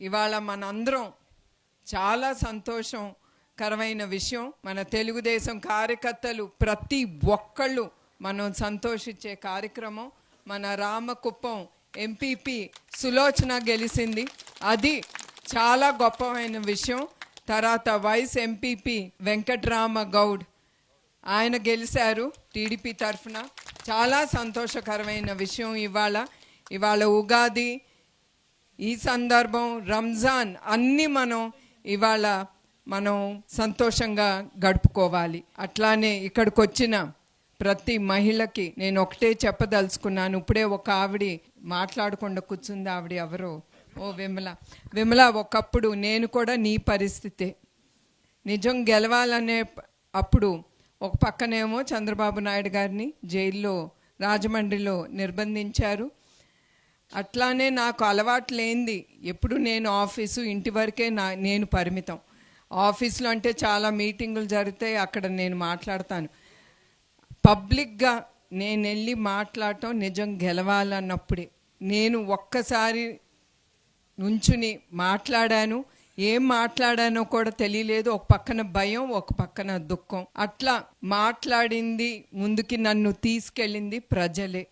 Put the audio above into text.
ఇవాళ మనందరం చాలా సంతోషంకరమైన విషయం. మన తెలుగుదేశం కార్యకర్తలు ప్రతి ఒక్కళ్ళు మనం సంతోషించే కార్యక్రమం. మన రామకుప్పం ఎంపీపీ సులోచన గెలిచింది అది చాలా గొప్పమైన విషయం. తర్వాత వైస్ ఎంపీపీ వెంకట్రామ గౌడ్ ఆయన గెలిచారు టీడీపీ తరఫున. చాలా సంతోషకరమైన విషయం ఇవాళ. ఇవాళ ఉగాది ఈ సందర్భం రంజాన్ అన్నీ మనం ఇవాళ మనం సంతోషంగా గడుపుకోవాలి. అట్లానే ఇక్కడికి వచ్చిన ప్రతి మహిళకి నేను ఒకటే చెప్పదలుచుకున్నాను. ఇప్పుడే ఒక ఆవిడ మాట్లాడకుండా కూర్చుంది ఆవిడ ఎవరో. ఓ విమల. విమల ఒకప్పుడు నేను కూడా నీ పరిస్థితే. నిజం గెలవాలనే అప్పుడు ఒక పక్కనేమో చంద్రబాబు నాయుడు గారిని జైల్లో రాజమండ్రిలో నిర్బంధించారు. అట్లానే నాకు అలవాటు లేనిది. ఎప్పుడు నేను ఆఫీసు ఇంటి వరకే నా నేను పరిమితం. ఆఫీస్లో అంటే చాలా మీటింగులు జరిగితే అక్కడ నేను మాట్లాడతాను. పబ్లిక్గా నేను వెళ్ళి మాట్లాడటం నిజం గెలవాలన్నప్పుడే. నేను ఒక్కసారి నుంచుని మాట్లాడాను. ఏం మాట్లాడానో కూడా తెలియలేదు. ఒక పక్కన భయం ఒక పక్కన దుఃఖం. అట్లా మాట్లాడింది ముందుకి నన్ను తీసుకెళ్ళింది ప్రజలే.